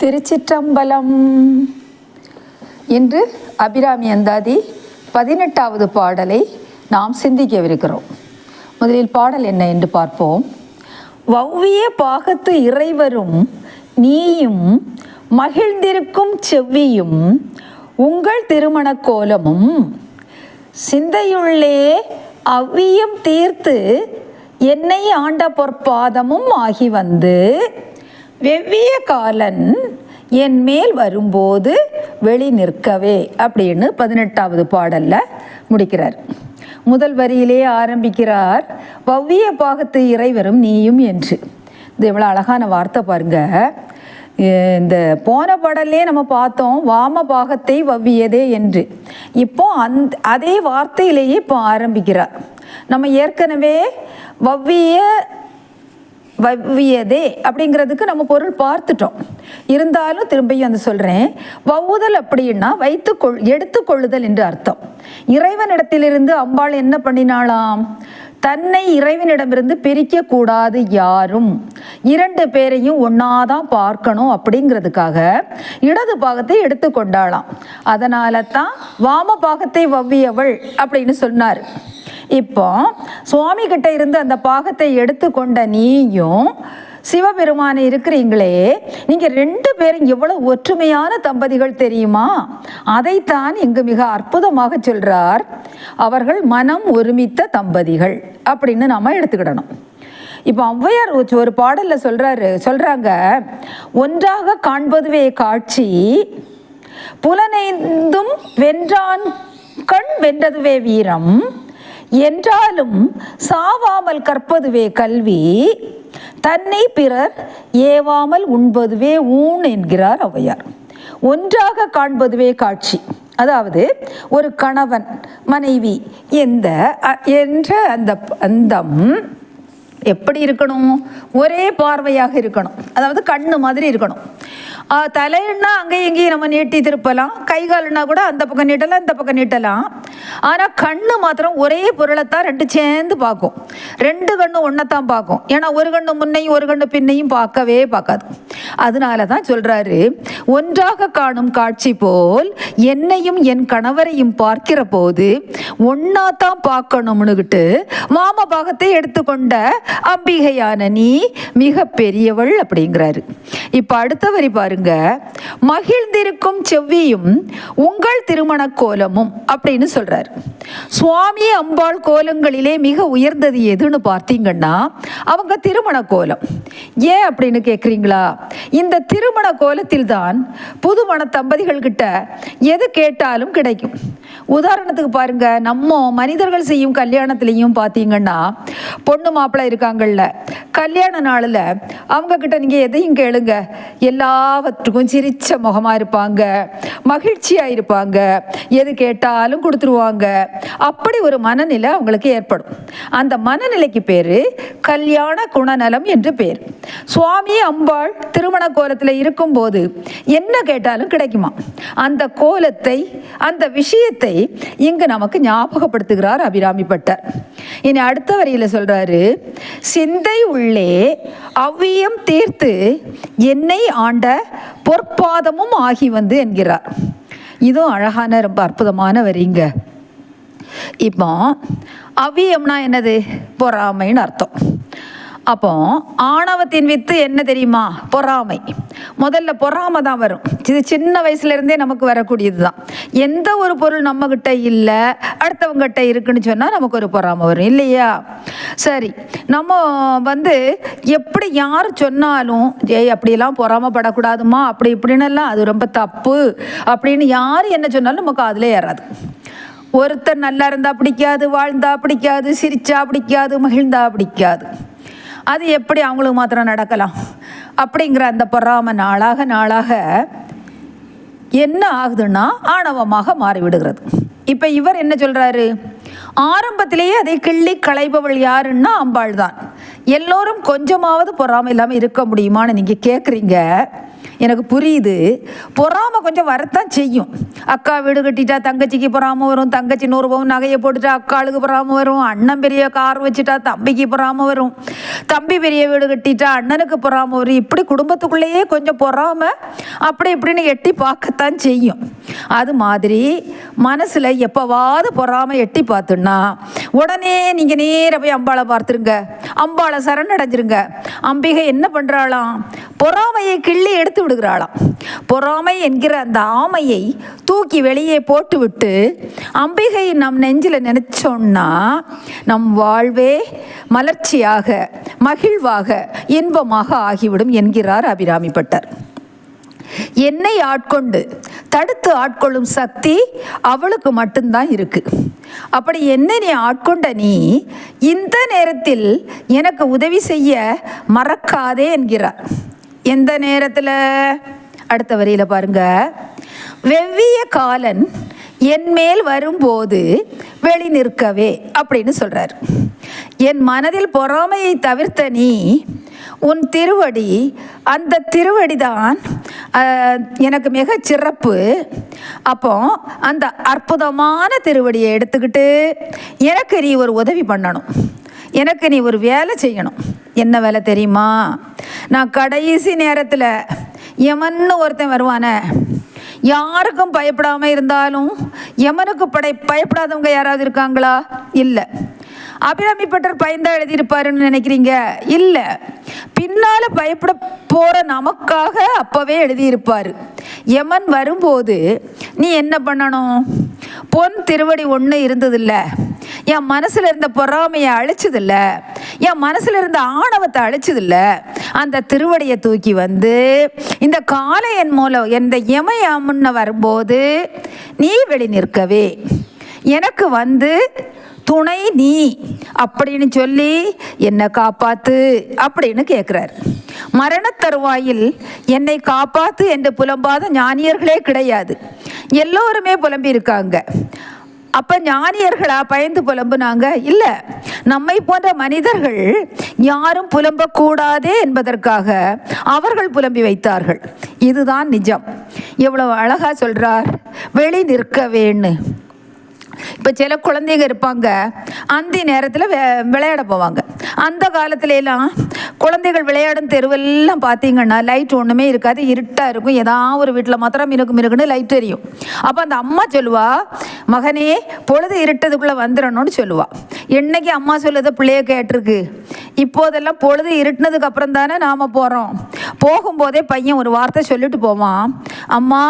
திருச்சிற்றம்பலம். இன்று அபிராமி அந்தாதி பதினெட்டாவது பாடலை நாம் சிந்திக்கவிருக்கிறோம். முதலில் பாடல் என்ன என்று பார்ப்போம். வவ்விய பாகத்து இறைவரும் நீயும் மகிழ்ந்திருக்கும் செவ்வியும் உங்கள் திருமண கோலமும் சிந்தையுள்ளே அவ்வியம் தீர்த்து என்னை ஆண்ட பொற்பாதமும் ஆகி வந்து வெவ்விய காலன் என் மேல் வரும்போது வெளி நிற்கவே அப்படின்னு பதினெட்டாவது பாடலில் முடிக்கிறார். முதல் வரியிலே ஆரம்பிக்கிறார் வவ்விய பாகத்து இறைவரும் நீயும் என்று. இது எவ்வளோ அழகான வார்த்தை பாருங்க. இந்த போன பாடல்லே நம்ம பார்த்தோம் வாம பாகத்தை வவ்வியதே என்று. இப்போ அந் அதே வார்த்தையிலேயே இப்போ ஆரம்பிக்கிறார். நம்ம ஏற்கனவே வவ்விய வவ்வியதே அப்படிங்கிறதுக்கு நம்ம பொருள் பார்த்துட்டோம். இருந்தாலும் திரும்பியும் வந்து சொல்கிறேன் வவ்வுதல் அப்படின்னா வைத்துக்கொள் எடுத்துக்கொள்ளுதல் என்று அர்த்தம். இறைவனிடத்திலிருந்து அம்பாள் என்ன பண்ணினாளாம்? தன்னை இறைவனிடமிருந்து பிரிக்க கூடாது யாரும். இரண்டு பேரையும் ஒன்றாதான் பார்க்கணும் அப்படிங்கிறதுக்காக இடது பாகத்தை எடுத்துக்கொண்டாளாம். அதனால தான் வாம பாகத்தை வவ்வியவள் அப்படின்னு சொன்னார். இப்போ சுவாமி கிட்ட இருந்து அந்த பாகத்தை எடுத்துக்கொண்ட நீயும் சிவபெருமான் இருக்கிறீங்களே நீங்க ரெண்டு பேரும் எவ்வளவு ஒற்றுமையான தம்பதிகள் தெரியுமா? அதைத்தான் இங்கு மிக அற்புதமாக சொல்றார். அவர்கள் மனம் ஒருமித்த தம்பதிகள் அப்படின்னு நாம எடுத்துக்கிடணும். இப்போ ஔவையார் ஒரு- பாடலில் சொல்கிறாரு சொல்கிறாங்க ஒன்றாக காண்பதுவே காட்சி புலனைந்தும் வென்றான் கண் வென்றதுவே வீரம் என்றாலும் சாவாமல் கற்பதுவே கல்வி தன்னை பிறர் ஏவாமல் உண்பதுவே ஊன் என்கிறார் ஔவையார். ஒன்றாக காண்பதுவே காட்சி. அதாவது ஒரு கணவன் மனைவி எந்த என்ற அந்த அந்தம் எப்படி இருக்கணும்? ஒரே பார்வையாக இருக்கணும். அதாவது கண்ணு மாதிரி இருக்கணும். தலைன்னா அங்கேயும் இங்கேயும் நம்ம நீட்டி திருப்பலாம். கை கால்னா கூட அந்த பக்கம் நீட்டலாம் இந்த பக்கம் நீட்டலாம். ஆனால் கண்ணு மாத்திரம் ஒரே பொருளைத்தான் ரெண்டு சேர்ந்து பார்க்கும். ரெண்டு கண்ணு ஒன்றைத்தான் பார்க்கும். ஏன்னா ஒரு கண்ணு முன்னையும் ஒரு கண்ணு பின்னையும் பார்க்கவே பார்க்காது. அதனால தான் சொல்கிறாரு ஒன்றாக காணும் காட்சி போல் என்னையும் என் கணவரையும் பார்க்கிற போது ஒன்றாத்தான் தான் பார்க்கணும்னுகிட்டு மாம பாகத்தை எடுத்துக்கொண்ட அம்பிகையான நீ மிக பெரியவள் அப்படிங்கிறாரு. இப்போ அடுத்த வரி பாருங்க. மகிழ்ந்திருக்கும் செவ்வியும் உங்கள் திருமண கோலமும் அப்படின்னு சொல்றார். சுவாமி அம்பாள் கோலங்களிலே மிக உயர்ந்தது எதுன்னு பார்த்தீங்கன்னா அவங்க திருமண கோலம். ஏன் அப்படின்னு கேட்குறீங்களா இந்த திருமண கோலத்தில் தான் புதுமண தம்பதிகள் கிட்ட எது கேட்டாலும் கிடைக்கும். உதாரணத்துக்கு பாருங்க நம்ம மனிதர்கள் செய்யும் கல்யாணத்துலேயும் பார்த்தீங்கன்னா பொண்ணு மாப்பிள்ளை இருக்காங்கல்ல கல்யாண நாளில் அவங்க கிட்ட நீங்கள் எதையும் கேளுங்க. எல்லாவற்றுக்கும் சிரிச்ச முகமாக இருப்பாங்க மகிழ்ச்சியாக இருப்பாங்க எது கேட்டாலும் கொடுத்துருவாங்க. அப்படி ஒரு மனநிலை அவங்களுக்கு ஏற்படும். அந்த மனநிலைக்கு பேர் கல்யாண குணநலம் என்று பேர். சுவாமி அம்பாள் திருமண கோலத்தில் இருக்கும்போது என்ன கேட்டாலும் கிடைக்குமா? அந்த கோலத்தை அந்த விஷயத்தை இங்கு நமக்கு ஞாபகப்படுத்துகிறார் அபிராமி பட்டர். இனி அடுத்த வரியில் சொல்கிறாரு சிந்தை உள்ளே அவ்வியம் தீர்த்து என்னை ஆண்ட பொற்பாதமும் ஆகி வந்து என்கிறார். இதுவும் அழகான ரொம்ப அற்புதமான வரிங்க. இப்போ அவ்வியம்னா என்னது? பொறாமைன்னு அர்த்தம். அப்போ ஆணவத்தின் வித்து என்ன தெரியுமா? பொறாமை. முதல்ல பொறாமை தான் வரும். இது சின்ன வயசுல இருந்தே நமக்கு வரக்கூடியது தான் எந்த ஒரு பொருள் நம்மக்கிட்ட இல்லை அடுத்தவங்ககிட்ட இருக்குன்னு சொன்னால் நமக்கு ஒரு பொறாமை வரும் இல்லையா? சரி நம்ம வந்து எப்படி யார் சொன்னாலும் ஏய் அப்படியெல்லாம் பொறாமப்படக்கூடாதுமா அப்படி இப்படின்னுலாம் அது ரொம்ப தப்பு அப்படின்னு யார் என்ன சொன்னாலும் நமக்கு அதில் ஏறாது. ஒருத்தர் நல்லா இருந்தால் பிடிக்காது வாழ்ந்தா பிடிக்காது சிரிச்சா பிடிக்காது மகிழ்ந்தா பிடிக்காது. அது எப்படி அவங்களுக்கு மாத்திரம் நடக்கலாம்? அப்படிங்கிற அந்த பொறாம நாளாக நாளாக என்ன ஆகுதுன்னா ஆணவமாக மாறிவிடுகிறது. இப்போ இவர் என்ன சொல்கிறாரு ஆரம்பத்திலேயே அதை கிள்ளி களைபவள் யாருன்னா அம்பாள் தான் எல்லோரும் கொஞ்சமாவது பொறாமை இல்லாமல் இருக்க முடியுமான்னு நீங்கள் கேட்குறீங்க எனக்கு புரியுது. பொறாமல் கொஞ்சம் வரத்தான் செய்யும். அக்கா வீடு கட்டிட்டா தங்கச்சிக்கு பொறாம வரும் தங்கச்சி நூறு பவுன் நகையை போட்டுட்டா அக்காளுக்கு பொறாம வரும் அண்ணன் பெரிய கார் வச்சுட்டா தம்பிக்கு பொறாம வரும். தம்பி பெரிய வீடு கட்டிட்டா அண்ணனுக்கு பொறாம வரும். இப்படி குடும்பத்துக்குள்ளேயே கொஞ்சம் பொறாம அப்படி இப்படின்னு எட்டி பார்க்கத்தான் செய்யும். அது மாதிரி மனசில் எப்போவாவது பொறாம எட்டி பார்த்துன்னா உடனே நீங்கள் நேராக போய் அம்பாளை பார்த்துருங்க. அம்பாளை சரணடைஞ்சிருங்க. அம்பிகை என்ன பண்ணுறாளாம் பொறாமையை கிள்ளி எடுத்து விடுகிறாளாம். பொறாமை என்கிற அந்த ஆமையை தூக்கி வெளியே போட்டுவிட்டு அம்பிகை நம் நெஞ்சில் நினச்சோன்னா நம் வாழ்வே மலர்ச்சியாக மகிழ்வாக இன்பமாக ஆகிவிடும் என்கிறார் அபிராமி பட்டர். என்னை ஆட்கொண்டு தடுத்து ஆட்கொள்ளும் சக்தி அவளுக்கு மட்டும்தான் இருக்கு. அப்படி என்ன நீ ஆட்கொண்ட நீ இந்த நேரத்தில் எனக்கு உதவி செய்ய மறக்காதே என்கிறார். எந்த நேரத்தில்? அடுத்த வரியில் பாருங்க. வெவ்விய காலன் என் மேல் வரும்போது வெளி நிற்கவே அப்படின்னு சொல்கிறார் என் மனதில் பொறாமையை தவிர்த்த நீ உன் திருவடி அந்த திருவடிதான் எனக்கு மிக சிறப்பு. அப்போ அந்த அற்புதமான திருவடியை எடுத்துக்கிட்டு எனக்கு நீ ஒரு உதவி பண்ணணும். எனக்கு நீ ஒரு வேலை செய்யணும். என்ன வேலை தெரியுமா? நான் கடைசி நேரத்தில் எமன்னு ஒருத்தன் வருவானே. யாருக்கும் பயப்படாமல் இருந்தாலும் எமனுக்கு படை பயப்படாதவங்க யாராவது இருக்காங்களா? இல்லை. அபிராமி பட்டர் பயந்தா எழுதியிருப்பாருன்னு நினைக்கிறீங்க? இல்லை. பின்னால் பயப்பட போகிற நமக்காக அப்போவே எழுதியிருப்பார். யமன் வரும்போது நீ என்ன பண்ணணும்? பொன் திருவடி ஒன்று இருந்ததில்ல. என் மனசில் இருந்த பொறாமையை அழிச்சதில்ல. என் மனசில் இருந்த ஆணவத்தை அழிச்சதில்ல. அந்த திருவடியை தூக்கி வந்து இந்த காளையன் மூலம் எந்த யமயமுன்ன வரும்போது நீ வெளி நிற்கவே. எனக்கு வந்து துணை நீ. அப்படின்னு சொல்லி என்னை காப்பாத்து அப்படின்னு கேட்குறார் மரண தருவாயில் என்னை காப்பாத்து என்று புலம்பாத ஞானியர்களே கிடையாது. எல்லோருமே புலம்பி இருக்காங்க. அப்போ ஞானியர்களா பயந்து புலம்புனாங்க? இல்லை. நம்மை போன்ற மனிதர்கள் யாரும் புலம்பக்கூடாதே என்பதற்காக அவர்கள் புலம்பி வைத்தார்கள். இதுதான் நிஜம். எவ்வளவு அழகாக சொல்கிறார் வெளி நிற்க வேணும் இப்போ சில குழந்தைங்க இருப்பாங்க. அந்த நேரத்தில் விளையாட போவாங்க. அந்த காலத்துலலாம் குழந்தைகள் விளையாடும் தெருவெல்லாம் பார்த்தீங்கன்னா லைட் ஒன்றுமே இருக்காது. இருட்டாக இருக்கும். ஏதாவது ஒரு வீட்டில் மாத்திரம் மினுக்கு மினுக்குன்னு லைட் எரியும். அப்போ அந்த அம்மா சொல்லுவா மகனே பொழுது இருட்டதுக்குள்ளே வந்துடணும்னு சொல்லுவா. என்னைக்கு அம்மா சொல்லுத? பிள்ளைய கேட்டிருக்கு. இப்போதெல்லாம் பொழுது இருட்டினதுக்கு அப்புறம் தானே நாம் போகிறோம் போகும்போதே பையன் ஒரு வார்த்தை சொல்லிட்டு போவான். அம்மா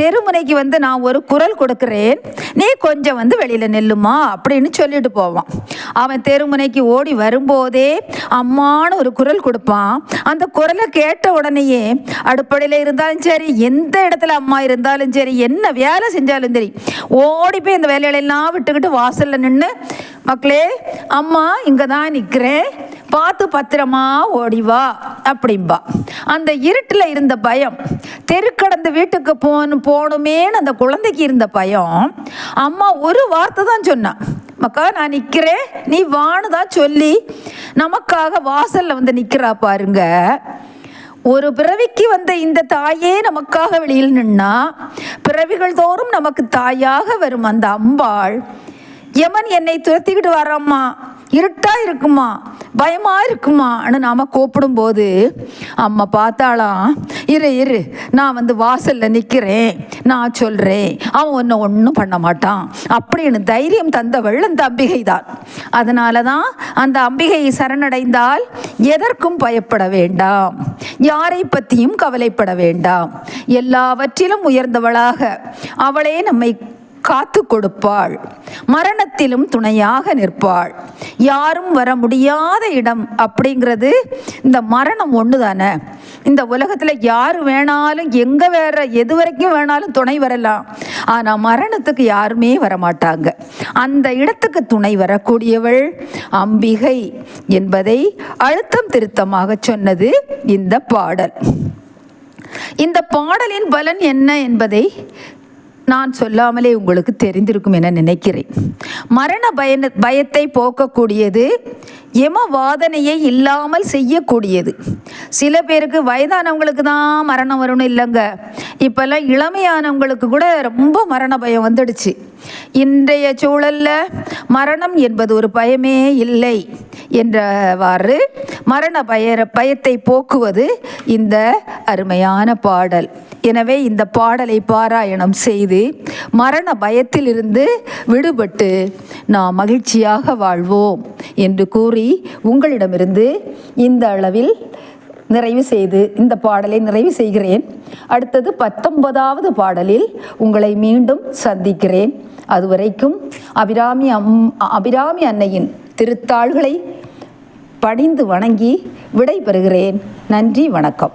தெருமுனைக்கு வந்து நான் ஒரு குரல் கொடுக்குறேன். நீ கொஞ்சம் வந்து வெளியில் நெல்லுமா? அப்படின்னு சொல்லிட்டு போவான். அவன் தெருமுனைக்கு ஓடி வரும்போதே அம்மான்னு ஒரு குரல் கொடுப்பான். அந்த குரலை கேட்ட உடனேயே அடுப்படையில் இருந்தாலும் சரி எந்த இடத்துல அம்மா இருந்தாலும் சரி என்ன வேலை செஞ்சாலும் சரி ஓடி போய் இந்த வேலைகளெல்லாம் விட்டுக்கிட்டு வாசலில் நின்று மக்களே அம்மா இங்கே தான் நிற்கிறேன் பார்த்து பத்திரமா ஓடி வா. அப்படிம்பா. அந்த இருட்டில் இருந்த பயம் தெருக்கடந்து வீட்டுக்கு போகணும் போகணுமேன்னு அந்த குழந்தைக்கு இருந்த பயம். அம்மா ஒரு வார்த்தை தான் சொன்னான் மக்கா நான் நிற்கிறேன் நீ வான்னு தான் சொல்லி நமக்காக வாசலில் வந்து நிற்கிறா பாருங்க. ஒரு பிறவிக்கு வந்த இந்த தாயே நமக்காக வெளியில் நின்னா பிறவிகள் தோறும் நமக்கு தாயாக வரும் அந்த அம்பாள். யமன் என்னை துரத்திக்கிட்டு வரம்மா இருட்டாக இருக்குமா? பயமாக இருக்குமான்னு நாம் கூப்பிடும்போது அம்மா பார்த்தாளாம் இரு இரு நான் வந்து வாசலில் நிற்கிறேன் நான் சொல்கிறேன் அவன் ஒன்று ஒன்றும் பண்ண மாட்டான். அப்படின்னு தைரியம் தந்தவள் அந்த அம்பிகை தான். அதனால தான் அந்த அம்பிகையை சரணடைந்தால் எதற்கும் பயப்பட வேண்டாம். யாரை பற்றியும் கவலைப்பட வேண்டாம். எல்லாவற்றிலும் உயர்ந்தவளாக. அவளே நம்மை காத்து கொடுப்பாள். மரணத்திலும் துணையாக நிற்பாள். யாரும் வர முடியாத இடம் அப்படிங்கிறது இந்த மரணம் ஒன்று தானே இந்த உலகத்தில் யார் வேணாலும் எங்கே வேற எது வரைக்கும் வேணாலும் துணை வரலாம். ஆனால் மரணத்துக்கு யாருமே வரமாட்டாங்க. அந்த இடத்துக்கு துணை வரக்கூடியவள் அம்பிகை என்பதை அழுத்தம் திருத்தமாக சொன்னது இந்த பாடல். இந்த பாடலின் பலன் என்ன என்பதை நான் சொல்லாமலே உங்களுக்கு தெரிந்திருக்கும் என நினைக்கிறேன். மரண பய பயத்தை போக்கக்கூடியது எம வாதனையை இல்லாமல் செய்யக்கூடியது. சில பேருக்கு வயதானவங்களுக்கு தான் மரணம் வரணும் இல்லைங்க. இப்போல்லாம் இளமையானவங்களுக்கு கூட ரொம்ப மரண பயம் வந்துடுச்சு. இன்றைய சூழலில் மரணம் என்பது ஒரு பயமே இல்லை என்றவாறு மரண பய பயத்தை போக்குவது இந்த அருமையான பாடல். எனவே இந்த பாடலை பாராயணம் செய்து மரண பயத்திலிருந்து விடுபட்டு நாம் மகிழ்ச்சியாக வாழ்வோம் என்று கூறி உங்களிடமிருந்து இந்த அளவில் நிறைவு செய்து இந்த பாடலை நிறைவு செய்கிறேன். அடுத்தது பத்தொன்பதாவது பாடலில் உங்களை மீண்டும் சந்திக்கிறேன். அதுவரைக்கும் அபிராமி அம் அபிராமி அன்னையின் திருத்தாள்களை பணிந்து வணங்கி விடை பெறுகிறேன் நன்றி வணக்கம்.